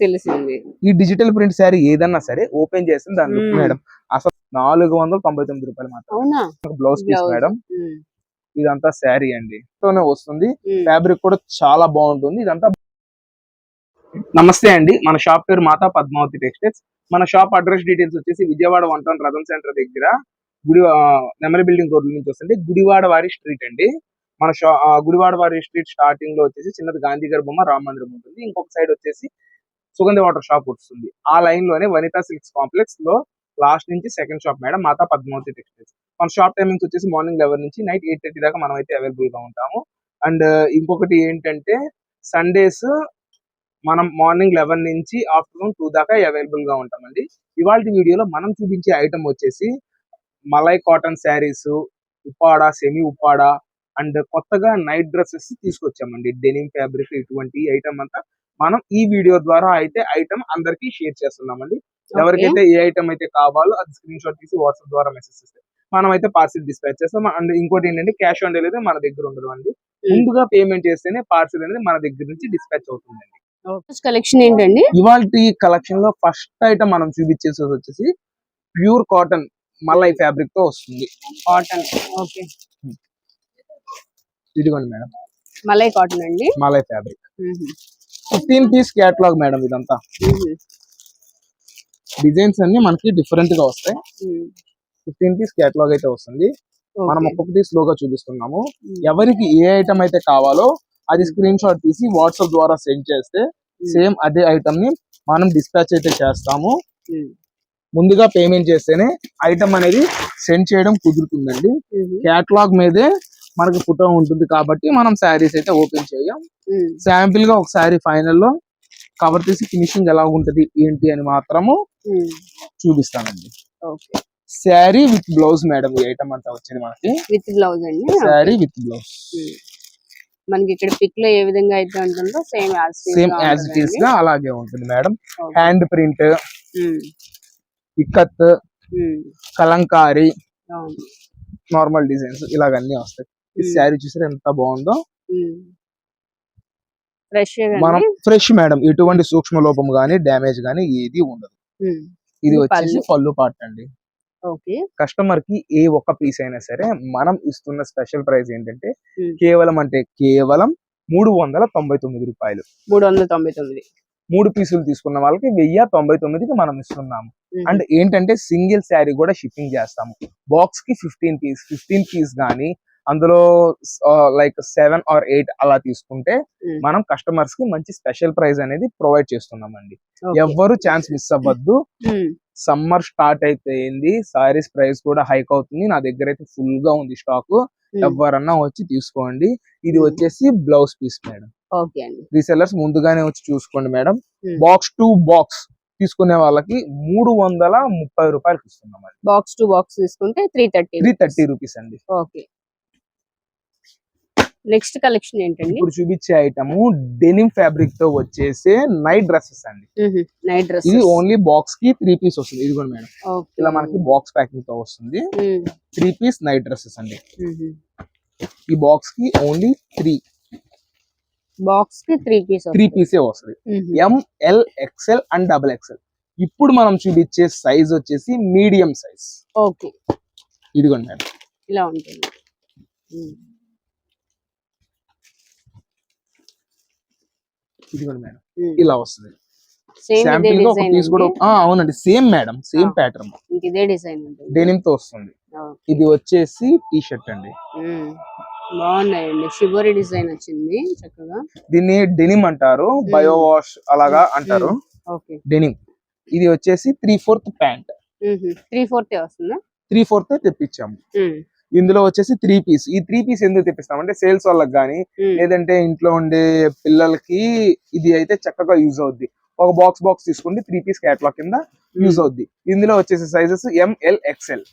తెలిసింది. ఈ digital print sari ఏదన్నా సరే ఓపెన్ చేస్తే దాని లుక్. మేడం. అసలు నాలుగు వందల తొంభై తొమ్మిది రూపాయలు మాత్రం. Blouse piece. మేడం. ఇదంతా శారీ అండి. తోనే వస్తుంది. ఫ్యాబ్రిక్ కూడా చాలా బాగుంటుంది. ఇదంతా నమస్తే అండి. మన షాప్ పేరు మాతా పద్మావతి టెక్స్టైల్స్. మన షాప్ అడ్రస్ డీటెయిల్స్ వచ్చేసి విజయవాడ వన్ టౌన్ రథం సెంటర్ దగ్గర గుడి ఆ, నెమలి బిల్డింగ్ రోడ్ నుంచి వస్తుంది. గుడివాడ వారి స్ట్రీట్ అండి. మన షా గుడివాడ వారి స్ట్రీట్ స్టార్టింగ్లో వచ్చేసి చిన్నది గాంధీ గారి బొమ్మ రామ మందిరం ఉంటుంది. ఇంకొక సైడ్ వచ్చేసి సుగంధి వాటర్ షాప్ వస్తుంది. ఆ లైన్లోనే వనితా సిల్క్స్ కాంప్లెక్స్లో లాస్ట్ నుంచి second shop madam Matha Padmavathi textiles మన షాప్ టైమింగ్స్ వచ్చేసి మార్నింగ్ లెవెన్ నుంచి నైట్ ఎయిట్ థర్టీ దాకా మనం అయితే అవైలబుల్గా ఉంటాము. అండ్ uh, ఇంకొకటి ఏంటంటే సండేస్ మనం మార్నింగ్ లెవెన్ నుంచి ఆఫ్టర్నూన్ టూ దాకా అవైలబుల్గా ఉంటామండి. ఇవాళ వీడియోలో మనం చూపించే ఐటమ్ వచ్చేసి malai cotton saris Uppada semi Uppada and కొత్తగా నైట్ డ్రెస్సెస్ తీసుకొచ్చామండి. డెనిమ్ ఫ్యాబ్రిక్ ఇటువంటి ఐటమ్ అంతా మనం ఈ వీడియో ద్వారా అయితే ఐటమ్ అందరికీ షేర్ చేస్తున్నామండి. ఎవరికైతే ఏ ఐటమ్ అయితే కావాలో అది స్క్రీన్ షాట్ తీసి వాట్సాప్ ద్వారా మెసేజ్ చేస్తే. మనం అయితే పార్సిల్ డిస్పాచ్ చేస్తాం. అండ్ ఇంకోటి ఏంటంటే క్యాష్ ఆన్ డెలివరీ మన దగ్గర ఉండదు అండి ముందుగా పేమెంట్ చేస్తేనే పార్సిల్ అనేది మన దగ్గర నుంచి డిస్పాచ్ అవుతుందండి. కలెక్షన్ ఏంటండి? ఇవాళ కలెక్షన్లో ఫస్ట్ ఐటమ్ మనం చూపించేసేది వచ్చేసి ప్యూర్ కాటన్ మలై ఫ్యాబ్రిక్తో వస్తుంది. కాటన్ ఓకే ఇదిగోండి మేడం. మలై కాటన్ అండి. Malai fabric fifteen piece catalogue madam ఇదంతా. డిజైన్స్ అన్ని మనకి డిఫరెంట్గా వస్తాయి. ఫిఫ్టీన్ పీస్ క్యాటలాగ్ అయితే వస్తుంది. మనం. ఒక్కొక్కటి స్లోగా చూపిస్తున్నాము. ఎవరికి ఏ ఐటమ్ అయితే కావాలో అది స్క్రీన్ షాట్ తీసి వాట్సాప్ ద్వారా సెండ్ చేస్తే సేమ్ అదే ఐటమ్ని మనం డిస్పాచ్ అయితే చేస్తాము. ముందుగా పేమెంట్ చేస్తేనే ఐటమ్ అనేది సెండ్ చేయడం కుదురుతుందండి. క్యాటలాగ్ మీదే మనకి ఫోటో ఉంటుంది కాబట్టి మనం శారీస్ అయితే ఓపెన్ చేయం. శాంపిల్గా ఒక శారీ ఫైనల్లో కవర్ తీసి ఫినిషింగ్ ఎలా ఉంటది ఏంటి అని మాత్రము చూపిస్తానండి. శారీ విత్ బ్లౌజ్ మేడం ఈ ఐటమ్ అంతా వచ్చింది మనకి. విత్ బ్లౌజ్ అండి? Sari with blouse. మనకి ఇక్కడ పిక్లో ఏ విధంగా అయితే ఉంటుందో సేమ్ సేమ్ యాజ్ ఇట్ ఈస్గా అలాగే ఉంటుంది madam. Hand print ikat kalamkari normal designs ఇలాగన్నీ వస్తాయి. ఈ. శారీ చూసారు ఎంత బాగుందో. మనం ఫ్రెష్ మేడం ఎటువంటి సూక్ష్మ లోపం గానీ డ్యామేజ్ గానీ ఏది ఉండదు. ఇది వచ్చేసి పళ్ళు. పార్ట్ అండి. కస్టమర్కి ఏ ఒక్క పీస్ అయినా సరే మనం ఇస్తున్న స్పెషల్ ప్రైస్ ఏంటంటే. కేవలం అంటే కేవలం మూడు వందల తొంభై తొమ్మిది రూపాయలు. మూడు వందల తొంభై తొమ్మిది. మూడు పీసులు తీసుకున్న వాళ్ళకి వెయ్యి తొంభై తొమ్మిదికి మనం ఇస్తున్నాము. అండ్ ఏంటంటే సింగిల్ శారీ కూడా షిప్పింగ్ చేస్తాము. బాక్స్కి ఫిఫ్టీన్ పీస్ ఫిఫ్టీన్ పీస్ గానీ అందులో లైక్ సెవెన్ ఆర్ ఎయిట్ అలా తీసుకుంటే మనం కస్టమర్స్కి మంచి స్పెషల్ ప్రైస్ అనేది ప్రొవైడ్ చేస్తున్నామండి. ఓకే. ఎవ్వరు ఛాన్స్ మిస్ అవ్వద్దు. సమ్మర్ స్టార్ట్ అయిపోయింది. సారీస్ ప్రైస్ కూడా హైక్ అవుతుంది. నా దగ్గర అయితే ఫుల్గా ఉంది స్టాక్ ఎవరన్నా వచ్చి తీసుకోండి. ఇది. వచ్చేసి బ్లౌజ్ పీస్ మేడం ఓకే అండి. రీసెల్లర్స్ ముందుగానే వచ్చి చూసుకోండి మేడం. బాక్స్ టు బాక్స్ తీసుకునే వాళ్ళకి మూడు వందల ముప్పై రూపాయలకి ఇస్తున్నాం అండి బాక్స్ టు బాక్స్ తీసుకుంటే three thirty three thirty rupees అండి. ఓకే. నెక్స్ట్ కలెక్షన్ ఏంటండి? ఇప్పుడు చూపించే ఐటమ్ డెనిమ్ ఫ్యాబ్రిక్తో వచ్చేసే నైట్ డ్రెస్సెస్ అండి. నైట్ డ్రెస్ ఇది ఓన్లీ బాక్స్కి త్రీ పీస్ వస్తుంది. ఇది కూడా మేడం ఇలా మనకి బాక్స్ ప్యాకింగ్తో వస్తుంది. త్రీ పీస్ నైట్ డ్రెస్సెస్ అండి. ఈ బాక్స్కి ఓన్లీ త్రీ బాక్స్కి త్రీ పీస్ త్రీ పీసే వస్తుంది. M L XL and double XL ఇప్పుడు మనం చూపించే సైజ్ వచ్చేసి మీడియం సైజ్ ఓకే. ఇదిగోండి మేడం. ఇలా ఉంటుంది. ఇదిగోండి మేడం. ఇలా వస్తుంది. శాంపిల్గా ఒక పీస్ కూడా అవునండి. Same madam same. ప్యాటర్న్ ఇదే డిజైన్ డెనిమ్తో వస్తుంది. ఇది వచ్చేసి టీ షర్ట్ అండి బాగున్నాయండి. షిబోరి డిజైన్ వచ్చింది చక్కగా. దీన్ని డెనిమ్ అంటారు. బయో వాష్ అలాగా అంటారు. డెనిమ్ ఇది వచ్చేసి three fourth pant three fourth వస్తుందా? త్రీ ఫోర్త్ తెప్పించాము. ఇందులో వచ్చేసి త్రీ పీస్ ఈ త్రీ పీస్ ఎందుకు తెప్పిస్తాం అంటే సేల్స్ వాళ్ళకి కానీ ఉమ్, లేదంటే ఇంట్లో ఉండే పిల్లలకి ఇది అయితే చక్కగా యూజ్ అవుద్ది. ఒక బాక్స్ బాక్స్ తీసుకుంటే త్రీ పీస్ క్యాట్లాగ్ కింద యూజ్ అవుద్ది. ఇందులో వచ్చేసి sizes M L XL.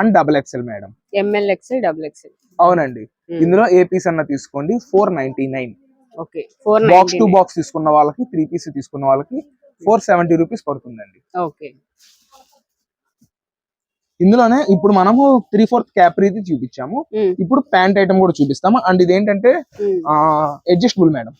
And double XL madam M L XL double XL అవునండి. ఇందులో ఏ పీస్ అన్న తీసుకోండి four ninety nine okay four box to box తీసుకున్న వాళ్ళకి త్రీ పీస్ తీసుకున్న వాళ్ళకి ఫోర్ సెవెంటీ రూపీస్ పడుతుందండి. ఓకే. ఇందులోనే ఇప్పుడు మనము త్రీ ఫోర్త్ క్యాప్రీది చూపించాము. ఇప్పుడు ప్యాంట్ ఐటమ్ కూడా చూపిస్తాము. అండ్ ఇది ఏంటంటే ఉమ్, అడ్జస్టబుల్ మేడం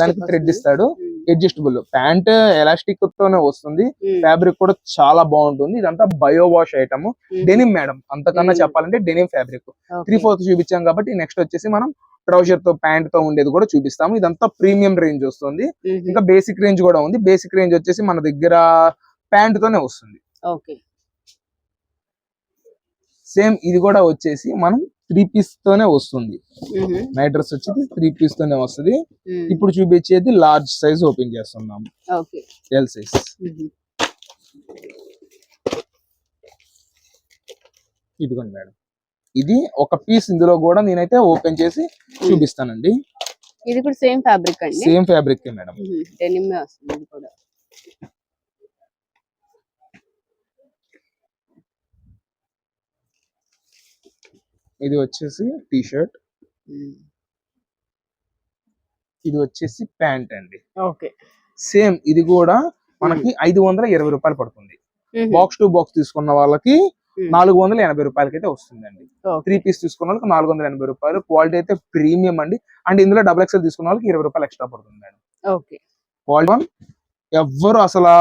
దానికి థ్రెడ్. ఇస్తాడు. అడ్జస్టబుల్ ప్యాంట్ ఎలాస్టిక్ తోనే వస్తుంది. ఫ్యాబ్రిక్ కూడా చాలా బాగుంటుంది. ఇదంతా bio wash item denim madam అంతకన్నా. చెప్పాలంటే డెనిమ్ ఫ్యాబ్రిక్ త్రీ ఫోర్త్ చూపించాం కాబట్టి నెక్స్ట్ వచ్చేసి మనం ట్రౌజర్తో ప్యాంట్తో ఉండేది కూడా చూపిస్తాము. ఇదంతా ప్రీమియం రేంజ్ వస్తుంది. ఇంకా బేసిక్ రేంజ్ కూడా ఉంది. బేసిక్ రేంజ్ వచ్చేసి మన దగ్గర ప్యాంట్ తోనే వస్తుంది. ఓకే సేమ్ ఇది కూడా వచ్చేసి మనం త్రీ పీస్ తోనే వస్తుంది. నైట్ డ్రెస్ వచ్చేసి త్రీ పీస్ తోనే వస్తుంది. ఇప్పుడు చూపించేది లార్జ్ సైజ్ ఓపెన్ చేస్తున్నాం. ఓకే. ఎల్ సైజ్ ఇదిగోండి మేడం. ఇది ఒక పీస్ ఇందులో కూడా నేనైతే ఓపెన్ చేసి చూపిస్తానండి. ఇది కూడా సేమ్ ఫ్యాబ్రిక్ అండి? Same fabric madam. డెనిమ్ వస్తుంది ఇది కూడా. ఇది వచ్చేసి టీ షర్ట్ ఇది వచ్చేసి ప్యాంట్ అండి. ఓకే. సేమ్ ఇది కూడా మనకి ఐదు వందల ఇరవై రూపాయలు పడుతుంది. బాక్స్ టు బాక్స్ తీసుకున్న వాళ్ళకి నాలుగు వందల ఎనభై రూపాయలకి అయితే వస్తుందండి త్రీ పీస్ తీసుకున్న వాళ్ళకి నాలుగు వందల ఎనభై రూపాయలు. క్వాలిటీ అయితే ప్రీమియం అండి. అండ్ ఇందులో డబుల్ ఎక్స్ఎల్ తీసుకున్న వాళ్ళకి ఇరవై రూపాయలు ఎక్స్ట్రా పడుతుంది మేడం ఓకే. క్వాలిటీ వన్ ఎవ్వరు అసలు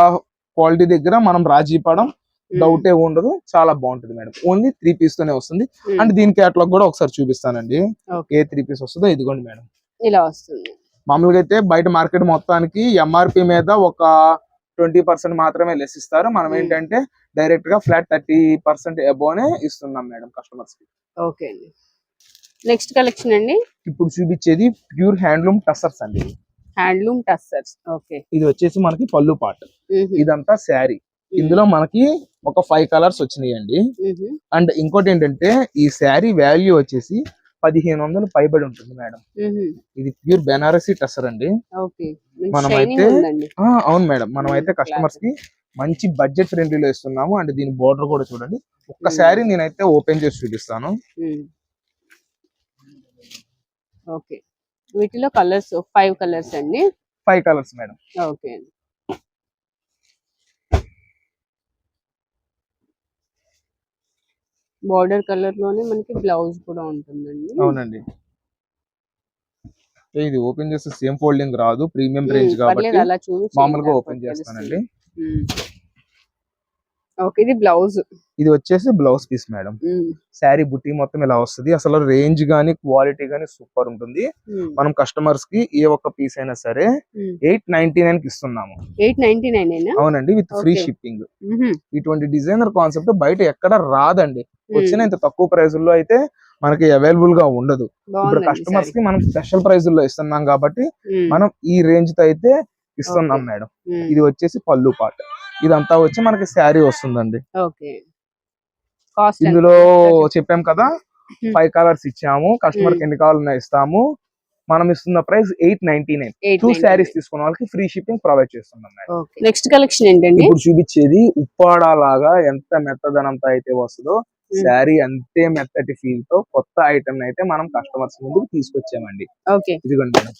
క్వాలిటీ దగ్గర మనం రాజీ పడం డౌటే ఉండదు చాలా బాగుంటుంది మేడం. ఓన్లీ త్రీ పీస్ తోనే వస్తుంది. అండ్ దీని క్యాటలాగ్ కూడా ఒకసారి చూపిస్తానండి. ఏ త్రీ పీస్ వస్తుందో ఇదిగోండి మేడం. ఇలా వస్తుంది. మామూలుగా అయితే బయట మార్కెట్ మొత్తానికి ఎంఆర్పి మీద ఒక ట్వంటీ పర్సెంట్ మాత్రమే లెస్ ఇస్తారు. మనం Hmm. ఏంటంటే డైరెక్ట్గా ఫ్లాట్ థర్టీ పర్సెంట్ అబోనే ఇస్తున్నాం మేడం కస్టమర్స్కి. ఓకే అండి. నెక్స్ట్ కలెక్షన్ అండి? ఇప్పుడు చూపించేది ప్యూర్ హ్యాండ్లూమ్ టసర్స్ అండి. హ్యాండ్లూమ్ టస్సర్స్ ఓకే ఇది వచ్చేసి మనకి పళ్ళు పాట. ఇదంతా శారీ. ఇందులో మనకి ఒక ఫైవ్ కలర్స్ వచ్చినాయండి. అండ్ ఇంకోటి ఏంటంటే ఈ శారీ వాల్యూ వచ్చేసి పదిహేను వందలు పైబడి ఉంటుంది మేడం. ఇది ప్యూర్ బెనారసీ టసర్ అండి. మనమైతే- అవును మేడం. మనం అయితే కస్టమర్స్కి మంచి బడ్జెట్ ఫ్రెండ్లీలో ఇస్తున్నాము. అండ్ దీని బోర్డర్ కూడా చూడండి. ఒక్క. శారీ నేనైతే ఓపెన్ చేసి చూపిస్తాను. ఓకే. వీటిలో కలర్స్ ఫైవ్ కలర్స్ అండి. Five colours madam okay border కలర్లోనే మనకి బ్లౌజ్ కూడా ఉంటుందండి అవునండి ఇది ఓపెన్ చేస్తే సేమ్ ఫోల్డింగ్ రాదు ప్రీమియం రేంజ్ పర్లేదు కాబట్టి అలా మామూలుగా ఓపెన్. చేస్తానండి. ఓకే ఇది బ్లౌజ్. ఇది వచ్చేసి బ్లౌజ్ పీస్ మేడం. శారీ బుట్టి మొత్తం ఇలా వస్తుంది. అసలు రేంజ్ గానీ క్వాలిటీ గానీ సూపర్ ఉంటుంది. మనం కస్టమర్స్కి ఏ ఒక్క పీస్ అయినా సరే ఎయిట్ నైన్టీ నైన్కి ఇస్తున్నాము. ఎయిట్ నైన్టీ నైన్ అవునండి విత్ ఫ్రీ. షిప్పింగ్. ఇటువంటి డిజైనర్ కాన్సెప్ట్ బయట ఎక్కడ రాదండి. వచ్చిన ఇంత తక్కువ ప్రైస్లో అయితే మనకి అవైలబుల్గా ఉండదు. ఇప్పుడు కస్టమర్స్కి మనం స్పెషల్ ప్రైస్లో ఇస్తున్నాం కాబట్టి మనం ఈ రేంజ్తో అయితే ఇస్తున్నాం. మేడం. ఇది వచ్చేసి పళ్ళు పాట. ఇదంతా వచ్చి మనకి శారీ వస్తుందండి. ఇందులో చెప్పాం కదా. ఫైవ్ కలర్స్ ఇచ్చాము కస్టమర్కి ఎన్ని కావాలన్నా ఇస్తాము. మనం ఇస్తున్న price eight ninety nine two saris తీసుకున్న వాళ్ళకి ఫ్రీ షిప్పింగ్ ప్రొవైడ్ చేస్తున్నాం నెక్స్ట్ కలెక్షన్ ఏంటండి? ఇప్పుడు చూపించేది ఉప్పాడ లాగా ఎంత మెత్తదనంతో అయితే వస్తుందో శారీ అంతే మెత్తటి ఫీల్తో కొత్త ఐటమ్ అయితే మనం కస్టమర్స్ ముందుకు తీసుకొచ్చామండి. ఇదిగోండి మేడం.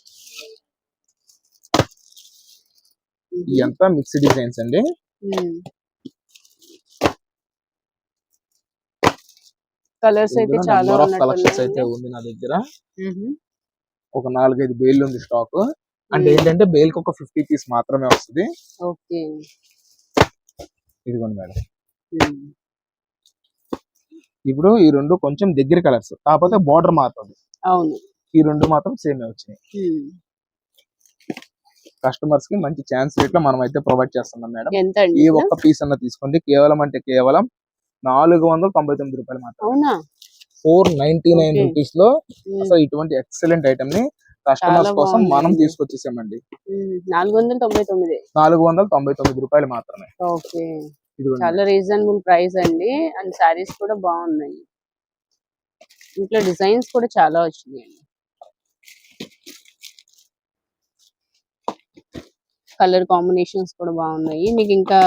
ఇదంతా మిక్స్ డిజైన్స్ అండి. కలర్స్ అయితే చాలా కలెక్షన్స్ అయితే. ఉంది నా దగ్గర. ఒక నాలుగైదు బేల్ ఉంది స్టాక్. అంటే మ్మ్. ఏంటంటే బేల్కి ఒక ఫిఫ్టీ పీస్ మాత్రమే వస్తుంది. ఓకే. ఇదిగోండి మేడం. ఇప్పుడు ఈ రెండు కొంచెం దగ్గర కలర్స్. కాకపోతే బార్డర్ మారుతుంది అవును. ఈ రెండు మాత్రం సేమే వచ్చినాయి. కస్టమర్స్కి మంచి ఛాన్స్ రేట్లో మనం అయితే ప్రొవైడ్ చేస్తున్నాం మేడం. ఈ? ఒక్క పీస్ అన్న తీసుకోండి. కేవలం అంటే కేవలం నాలుగు వందల తొంభై తొమ్మిది రూపాయలు మాత్రం ఫోర్ నైన్టీ నైన్. రూపీస్లో. అసలు ఇటువంటి ఎక్సలెంట్ ఐటమ్ని కస్టమర్స్ కోసం మనం. తీసుకొచ్చేసామండి. నాలుగు వందల తొంభై తొమ్మిది. నాలుగు వందల తొంభై తొమ్మిది రూపాయలు మాత్రమే. ఓకే. చాలా రీజనబుల్ ప్రైస్ అండి. అండ్ శారీస్ కూడా బాగున్నాయి. ఇంట్లో డిజైన్స్ కూడా చాలా వచ్చినాయండి. కలర్ కాంబినేషన్స్ కూడా బాగున్నాయి. మీకు ఇంకా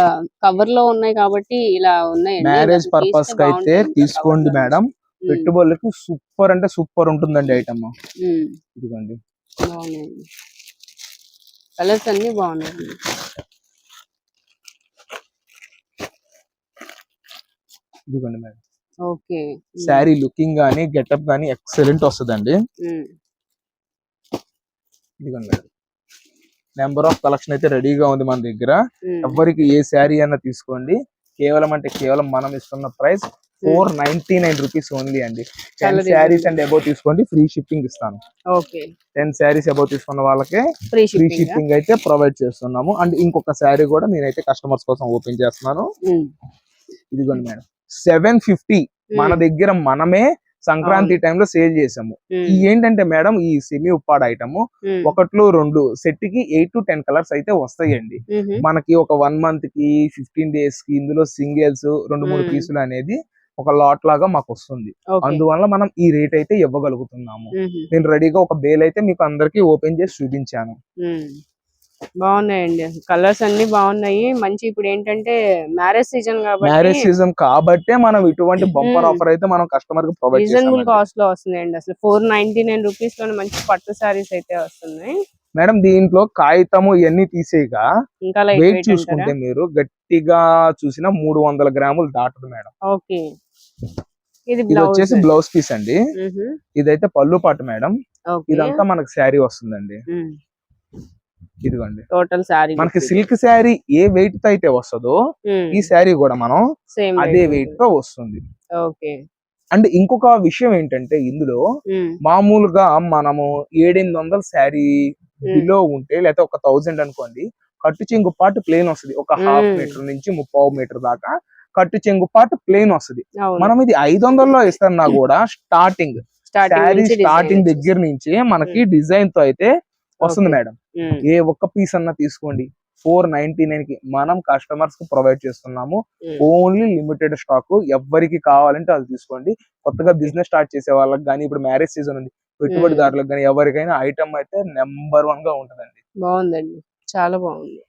కవర్లో ఉన్నాయి కాబట్టి ఇలా ఉన్నాయి. మ్యారేజ్ పర్పస్కి అయితే తీసుకోండి మేడం పెట్టుబడులకి సూపర్ అంటే సూపర్ ఉంటుందండి ఐటమ్ ఇదిగోండి. బాగున్నాయండి. కలర్స్ అన్ని బాగున్నాయి ఇదిగోండి మేడం ఓకే. శారీ లుకింగ్ గానీ గెటప్ గానీ ఎక్సలెంట్ వస్తుందండి. ఇదిగోండి మేడం నెంబర్ ఆఫ్ కలెక్షన్ అయితే రెడీగా ఉంది మన దగ్గర. ఎవరికి ఏ శారీ అన్నా తీసుకోండి. కేవలం అంటే కేవలం మనం ఇస్తున్న price four ninety nine rupees only అండి. టెన్ చాలా శారీస్ అండ్ అబౌవ్ తీసుకోండి ఫ్రీ షిప్పింగ్ ఇస్తాను. టెన్ శారీస్ అబౌవ్ తీసుకున్న వాళ్ళకే ఫ్రీ షిప్పింగ్ అయితే ప్రొవైడ్ చేస్తున్నాము. అండ్ ఇంకొక శారీ కూడా నేనైతే కస్టమర్స్ కోసం ఓపెన్ చేస్తున్నాను. ఇదిగోండి మేడం. సెవెన్ ఫిఫ్టీ మన దగ్గర మనమే సంక్రాంతి టైంలో సేల్ చేసాము ఈ ఏంటంటే మేడం ఈ సెమీ ఉప్పాడ ఐటమ్ ఒకట్లో రెండు సెట్కి ఎయిట్ టు టెన్ కలర్స్ అయితే వస్తాయండి. మనకి ఒక వన్ మంత్కి ఫిఫ్టీన్ డేస్కి ఇందులో సింగిల్స్ రెండు మూడు. పీసులు అనేది ఒక లాట్ లాగా మాకు వస్తుంది. అందువల్ల మనం ఈ రేట్ అయితే ఇవ్వగలుగుతున్నాము. నేను రెడీగా ఒక బేల్ అయితే మీకు అందరికి ఓపెన్ చేసి చూపించాను. బాగున్నాయండి. కలర్స్ అన్ని బాగున్నాయి. మంచి ఇప్పుడు ఏంటంటే మ్యారేజ్ సీజన్ మ్యారేజ్ కాబట్టి సీజన్ కాబట్టే మనం ఇటువంటి బంపర్. ఆఫర్ అయితే మనం కస్టమర్కి ప్రొవైడ్ రీజనబుల్ కాస్ట్లో వస్తున్నాయండి. అసలు ఫోర్ నైన్టీ నైన్ రూపీస్లో మంచి పట్టు సారీస్ అయితే వస్తున్నాయి. మేడం దీంట్లో కాగితము ఇవన్నీ తీసేయగా వెయిట్ చూసుకుంటే మీరు గట్టిగా చూసిన మూడు వందల గ్రాములు దాటదు మేడం. ఓకే. ఇది వచ్చేసి బ్లౌజ్ పీస్ అండి. ఇదైతే పళ్ళు పాటు మేడం. ఇదంతా మనకి శారీ వస్తుందండి. ఇదిగోండి. టోటల్ సారీ మనకి సిల్క్ శారీ ఏ వెయిట్తో అయితే వస్తుందో ఈ శారీ కూడా మనం అదే వెయిట్తో వస్తుంది. ఓకే అండ్ ఇంకొక విషయం ఏంటంటే ఇందులో మామూలుగా మనము ఏడెనిమిది వందల శారీ బిలో ఉంటే లేకపోతే ఒక థౌజండ్ అనుకోండి కట్టు చెంగు పాటు ప్లేన్ వస్తుంది. ఒక హాఫ్ Hmm. మీటర్ నుంచి ముప్పావు మీటర్ దాకా కట్టు చెంగు పాటు ప్లేన్ వస్తుంది. మనం ఇది ఐదు వందల్లో ఇస్తున్నా కూడా స్టార్టింగ్ శారీ స్టార్టింగ్ దగ్గర నుంచి మనకి డిజైన్తో అయితే వస్తుంది. మేడం. ఏ ఒక్క పీస్ అన్నా తీసుకోండి. ఫోర్ నైన్టీ నైన్కి మనం కస్టమర్స్కి ప్రొవైడ్ చేస్తున్నాము. ఓన్లీ లిమిటెడ్ స్టాక్ ఎవరికి కావాలంటే అది తీసుకోండి. కొత్తగా బిజినెస్ స్టార్ట్ చేసే వాళ్ళకి కానీ ఇప్పుడు మ్యారేజ్ సీజన్ ఉంది. పెట్టుబడిదారులకు కానీ ఎవరికైనా ఐటమ్ అయితే నెంబర్ వన్గా ఉంటుందండి. బాగుందండి. చాలా బాగుంది.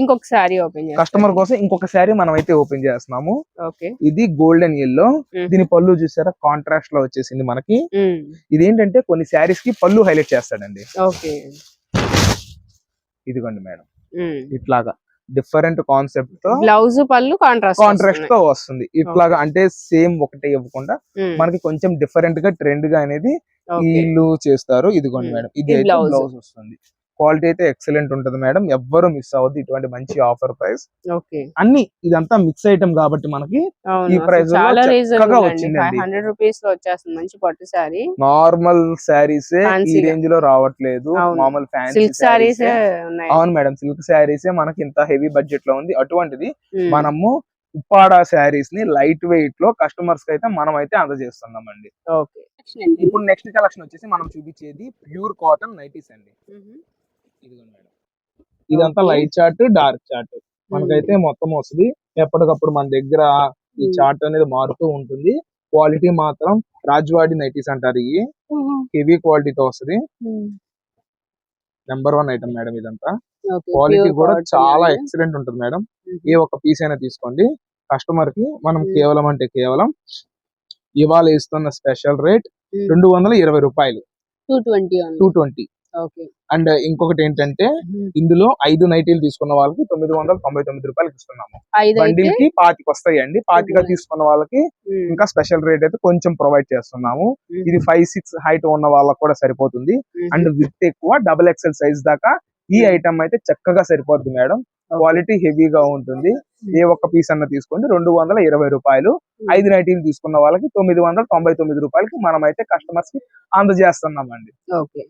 ఇంకొక సారీ ఓపెన్ కస్టమర్ కోసం ఇంకొక శారీ మనం అయితే ఓపెన్ చేస్తున్నాము. ఇది గోల్డెన్ ఎల్లో దీని పళ్ళు చూసారా? కాంట్రాస్ట్లో వచ్చేసింది మనకి. ఇది ఏంటంటే కొన్ని శారీస్కి పళ్ళు హైలైట్ చేస్తాడండి. ఇదిగోండి మేడం. ఇట్లాగా డిఫరెంట్ కాన్సెప్ట్తో బ్లౌజ్ పళ్ళు కాంట్రాస్ట్ కాంట్రాస్ట్తో వస్తుంది. ఇట్లాగా అంటే సేమ్ ఒకటే ఇవ్వకుండా మనకి కొంచెం డిఫరెంట్గా ట్రెండ్గా అనేది వీళ్ళు చేస్తారు. ఇదిగోండి. మేడం. ఇది. బ్లౌజ్ వస్తుంది. క్వాలిటీ అయితే ఎక్సలెంట్ ఉంటుంది మేడం. ఎవ్వరు మిస్ అవ్వద్దు. ఇటువంటి మంచి ఆఫర్ ప్రైస్. ఓకే. అన్ని ఇదంతా మిక్స్ ఐటమ్ కాబట్టి మనకి ఈ. ఫైవ్ హండ్రెడ్ రూపీస్లో వచ్చేస్తుంది మంచి పట్టు సారీ నార్మల్ శారీస్ ఈ. రేంజ్లో రావట్లేదు. అవును. మామూలు ఫ్యాన్సీ సిల్క్ సారీస్ ఉన్నాయి. అవును మేడం. సిల్క్ శారీస్ మనకి ఇంత హెవీ బడ్జెట్లో ఉంది. అటువంటిది మనము ఉప్పాడ శారీస్ని లైట్ వెయిట్లో కస్టమర్స్కి అయితే మనం అయితే అందజేస్తున్నామండి. ఓకే. అండి. ఇప్పుడు నెక్స్ట్ కలెక్షన్ వచ్చేసి మనం చూపించేది ప్యూర్ కాటన్ నైటీస్ అండి. ఇదిగోండి మేడం ఇదంతా. లైట్ చార్ట్ డార్క్ చార్ట్ మనకైతే మొత్తం వస్తుంది ఎప్పటికప్పుడు మన దగ్గర ఈ Hmm. చార్ట్ అనేది మారుతూ ఉంటుంది క్వాలిటీ మాత్రం రాజ్వాడి నైటీస్ అంటారు ఇవి. హెవీ క్వాలిటీతో వస్తుంది. నెంబర్ వన్ ఐటమ్ మేడం ఇదంతా ఓకే, క్వాలిటీ కూడా చాలా. ఎక్సలెంట్ ఉంటుంది మేడం. ఏ ఒక్క పీస్ అయినా తీసుకోండి కస్టమర్కి మనం Hmm. కేవలం అంటే కేవలం ఇవాళ ఇస్తున్న స్పెషల్ రేట్. రెండు వందల ఇరవై రూపాయలు 220 only. టూ ట్వంటీ అండ్ ఇంకొకటి ఏంటంటే. ఇందులో ఐదు నైటీలు తీసుకున్న వాళ్ళకి తొమ్మిది వందల తొంభై తొమ్మిది రూపాయలకి ఇస్తున్నాము ఐదు అయితే బండిల్కి పాతికి వస్తాయండి పాతిగా Mhm. తీసుకున్న వాళ్ళకి. ఇంకా స్పెషల్ రేట్ అయితే కొంచెం ప్రొవైడ్ చేస్తున్నాము. ఇది ఫైవ్ సిక్స్ హైట్ ఉన్న వాళ్ళకి కూడా సరిపోతుంది. అండ్ విత్ ఎక్కువ డబుల్ ఎక్సెల్ సైజ్ దాకా ఈ. ఐటమ్ అయితే చక్కగా సరిపోద్ది మేడం. క్వాలిటీ హెవీగా ఉంటుంది ఏ ఒక్క పీస్ అన్న తీసుకోండి రెండు వందల ఇరవై రూపాయలు. ఐదు నైటీలు తీసుకున్న వాళ్ళకి తొమ్మిది వందల తొంభై తొమ్మిది రూపాయలకి మనం అయితే కస్టమర్స్కి అందజేస్తున్నామండి ఓకే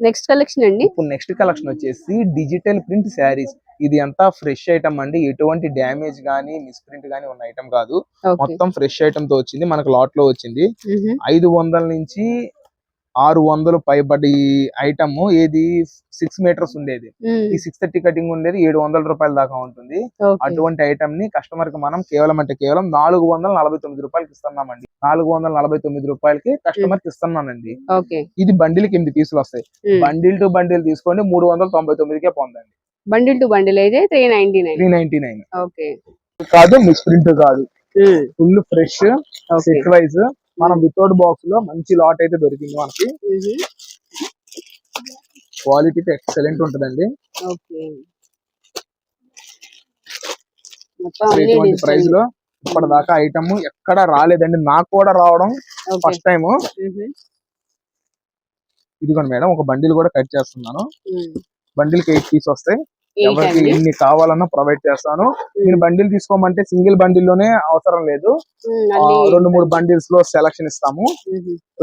నెక్స్ట్ కలెక్షన్ అండి. ఇప్పుడు నెక్స్ట్ కలెక్షన్ వచ్చేసి డిజిటల్ ప్రింట్ శారీస్ ఇది అంతా ఫ్రెష్ ఐటమ్ అండి? ఎటువంటి డ్యామేజ్ గానీ మిస్ప్రింట్ గానీ ఉన్న ఐటమ్ కాదు. మొత్తం ఫ్రెష్ ఐటమ్తో వచ్చింది. మనకు లాట్లో వచ్చింది. ఐదు వందల నుంచి ఆరు వందలు పైబడి ఐటమ్ ఏది? సిక్స్ మీటర్స్ ఉండేది. ఈ సిక్స్ థర్టీ కటింగ్ ఉండేది ఏడు వందల రూపాయల దాకా ఉంటుంది. అటువంటి ఐటమ్ని కస్టమర్కి మనం కేవలం అంటే కేవలం నాలుగు వందల నలభై తొమ్మిది రూపాయలకి ఇస్తున్నామండి. నాలుగు వందల నలభై తొమ్మిది రూపాయలకి కస్టమర్కి ఇస్తున్నానండి ఇది బండిల్కి ఎనిమిది పీసులు వస్తాయి. బండిల్ టు బండిల్ తీసుకోండి మూడు వందల తొంభై తొమ్మిదికే పొందండి. బండిల్ టు బండిల్ అయితే three ninety nine three ninety nine okay. కాదు మిస్ప్రింట్ కాదు. మ్మ్. Full fresh wise. మనం వితౌట్ బాక్స్లో మంచి లాట్ అయితే దొరికింది మనకి. క్వాలిటీ ఎక్సలెంట్ ఉంటుందండి. ఇటువంటి. ప్రైస్లో ఇప్పటిదాకా ఐటమ్ ఎక్కడ రాలేదండి. నాకు కూడా రావడం ఫస్ట్ టైం. ఇదిగోండి మేడం ఒక బండిల్ కూడా కట్ చేస్తున్నాను. బండిల్కి ఎయిట్ పీస్ వస్తాయి. ఎవరికి ఎన్ని కావాలన్నా ప్రొవైడ్ చేస్తాను. మీరు బండిల్ తీసుకోమంటే సింగిల్ బండిల్లోనే అవసరం లేదు. రెండు మూడు బండిల్స్లో సెలక్షన్ ఇస్తాము.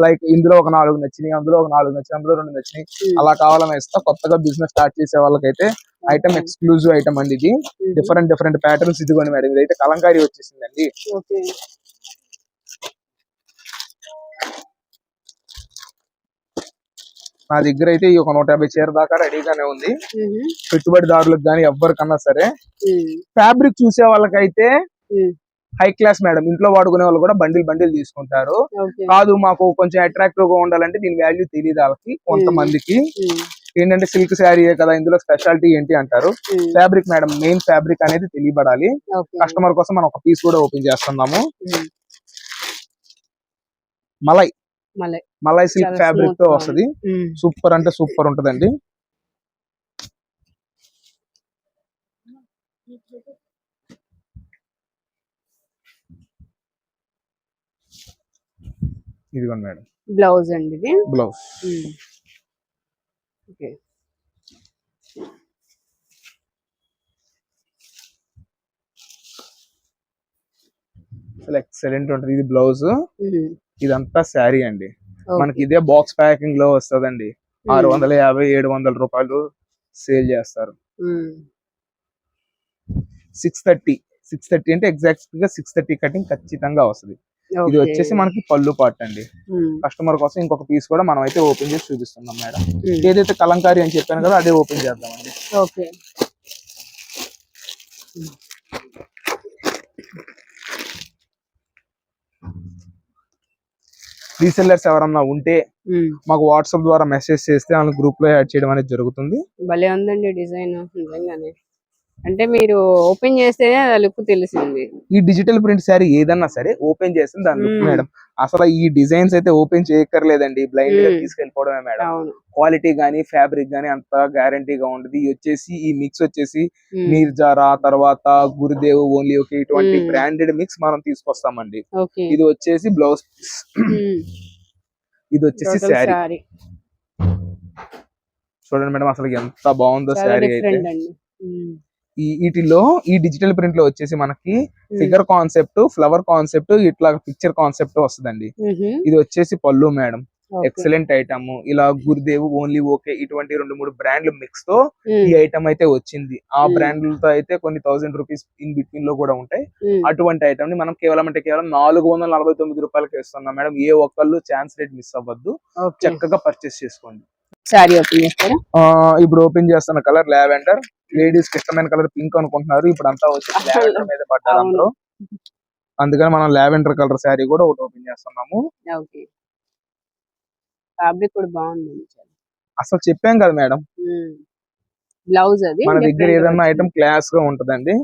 లైక్ ఇందులో ఒక నాలుగు నచ్చినాయి అందులో ఒక నాలుగు నచ్చినాయి అందులో రెండు నచ్చినాయి. అలా కావాలని ఇస్తా. కొత్తగా బిజినెస్ స్టార్ట్ చేసే వాళ్ళకైతే ఐటమ్ ఎక్స్క్లూజివ్ ఐటమ్ అండి ఇది. డిఫరెంట్ డిఫరెంట్ ప్యాటర్న్స్ ఇదిగోండి మేడం. ఇదైతే కలంకారీ వచ్చేసిందండి. నా దగ్గర అయితే ఈ ఒక నూట యాభై చీర దాకా రెడీగానే ఉంది. పెట్టుబడిదారులకు కానీ ఎవరికన్నా సరే. ఫ్యాబ్రిక్ చూసే వాళ్ళకైతే హై క్లాస్ మేడం. ఇంట్లో వాడుకునే వాళ్ళు కూడా బండిల్ బండిల్ తీసుకుంటారు. కాదు మాకు కొంచెం అట్రాక్టివ్గా ఉండాలంటే దీని వాల్యూ తెలియదు వాళ్ళకి కొంతమందికి. ఏంటంటే సిల్క్ శారీయే కదా ఇందులో స్పెషాలిటీ ఏంటి అంటారు. ఫ్యాబ్రిక్ మేడం మెయిన్ ఫ్యాబ్రిక్ అనేది తెలియబడాలి. కస్టమర్ కోసం మనం ఒక పీస్ కూడా ఓపెన్ చేస్తున్నాము. మలై. మలై సిల్క్ ఫ్యాబ్రిక్తో వస్తది. సూపర్ అంటే సూపర్ ఉంటదండి. ఇదిగోండి మేడం. బ్లౌజ్ అండి ఇది. బ్లౌజ్. ఉమ్, ఓకే. అసలు ఎక్సలెంట్ ఉంటది ఇది బ్లౌజ్. ఇదంతా శారీ అండి. మనకి ఇదే బాక్స్ ప్యాకింగ్లో వస్తదండి. ఆరు వందల యాభై ఏడు వందల రూపాయలు సేల్ చేస్తారు. సిక్స్ థర్టీ సిక్స్ థర్టీ అంటే ఎగ్జాక్ట్గా సిక్స్ థర్టీ కటింగ్ ఖచ్చితంగా వస్తది. ఇది. వచ్చేసి మనకి పళ్ళు పార్ట్ అండి. కస్టమర్ కోసం ఇంకొక పీస్ కూడా మనం అయితే ఓపెన్ చేసి చూపిస్తున్నాం మేడం. ఏదైతే కలంకారీ అని చెప్పాను కదా అదే ఓపెన్ చేద్దామండి. ఓకే. రీసెల్లర్స్ ఎవరన్నా ఉంటే మాకు వాట్సాప్ ద్వారా మెసేజ్ చేస్తే వాళ్ళని గ్రూప్లో యాడ్ చేయడం అనేది జరుగుతుంది. భలే ఉందండి డిజైన్. నిజంగానే. అంటే మీరు ఓపెన్ చేస్తేనే ఆ లుక్ తెలిసింది. ఈ డిజిటల్ ప్రింట్ శారీ ఏదన్నా సరే ఓపెన్ చేస్తే దాని లుక్. మేడం. అసలు ఈ డిజైన్స్ అయితే ఓపెన్ చేయక్కర్లేదండి. బ్లైండ్గా. తీసుకెళ్ళిపోవడమే మేడం. అవును. క్వాలిటీ గానీ ఫ్యాబ్రిక్ గానీ అంత గ్యారంటీగా ఉండదు. ఇది వచ్చేసి ఈ మిక్స్ వచ్చేసి మీర్జారా తర్వాత గురుదేవ్ ఓన్లీ ఓకే ఇటువంటి. బ్రాండెడ్ మిక్స్ మనం తీసుకొస్తామండి. ఓకే ఇది వచ్చేసి బ్లౌజ్ పీస్ ఇది వచ్చేసి శారీ. చూడండి మేడం అసలు ఎంత బాగుందో శారీ అయితే. ఈ వీటిలో ఈ డిజిటల్ ప్రింట్లో వచ్చేసి మనకి ఫిగర్ కాన్సెప్ట్ ఫ్లవర్ కాన్సెప్ట్ ఇట్లా పిక్చర్ కాన్సెప్ట్ వస్తుందండి. ఇది వచ్చేసి పళ్ళు మేడం. ఎక్సలెంట్ ఐటమ్ ఇలా గురుదేవ్ ఓన్లీ ఓకే ఇటువంటి రెండు మూడు బ్రాండ్లు మిక్స్తో ఈ ఐటమ్ అయితే వచ్చింది. ఆ. బ్రాండ్లతో అయితే కొన్ని థౌసండ్ రూపీస్ ఇన్ బిట్వీన్లో కూడా ఉంటాయి. అటువంటి ఐటమ్ని మనం కేవలం అంటే కేవలం నాలుగు వందల నలభై తొమ్మిది రూపాయలకి ఇస్తున్నాం మేడం. ఏ ఒక్కళ్ళు ఛాన్స్ రేట్ మిస్ అవ్వద్దు. చక్కగా పర్చేస్ చేసుకోండి. శారీ ఓపెన్ చేస్తారా? ఇప్పుడు ఓపెన్ చేస్తున్న కలర్ లావెండర్ లేడీస్కి ఇష్టమైన కలర్ పింక్ అనుకుంటున్నారు. ఇప్పుడు అంతా వచ్చి లావెండర్ మీద పడ్డారు. అందరూ. అందుకని మనం లావెండర్ కలర్ శారీ కూడా ఒకటి ఓపెన్ చేస్తున్నాము. ఓకే. ఫ్యాబ్రిక్ కూడా బాగుంది అసలు చెప్పాం కదా మేడం. బ్లౌజ్ అది? మన దగ్గర ఏదన్నా. ఐటమ్ క్లాస్గా ఉంటదండి.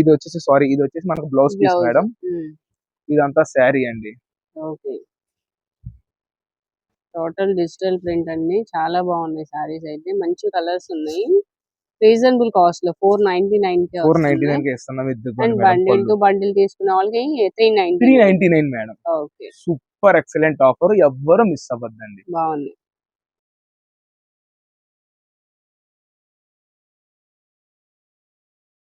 ఇది వచ్చేసి సారీ ఇది వచ్చేసి మనకు బ్లౌజ్ పీస్. మేడం. ఇదంతా శారీ అండి. ఓకే. టోటల్ డిజిటల్ ప్రింట్ అండి చాలా బాగున్నాయి సారీస్ అయితే. మంచి కలర్స్ ఉన్నాయి. రీజనబుల్ కాస్ట్లో four ninety nine four ninety నైన్కి ఇస్తున్నాం ఇది అండ్ బండిల్ టు బండిల్ తీసుకున్న వాళ్ళకి three three ninety ninety nine madam. Okay. Super excellent offer. ఎవ్వరు మిస్ అవ్వద్దండి. బాగుంది.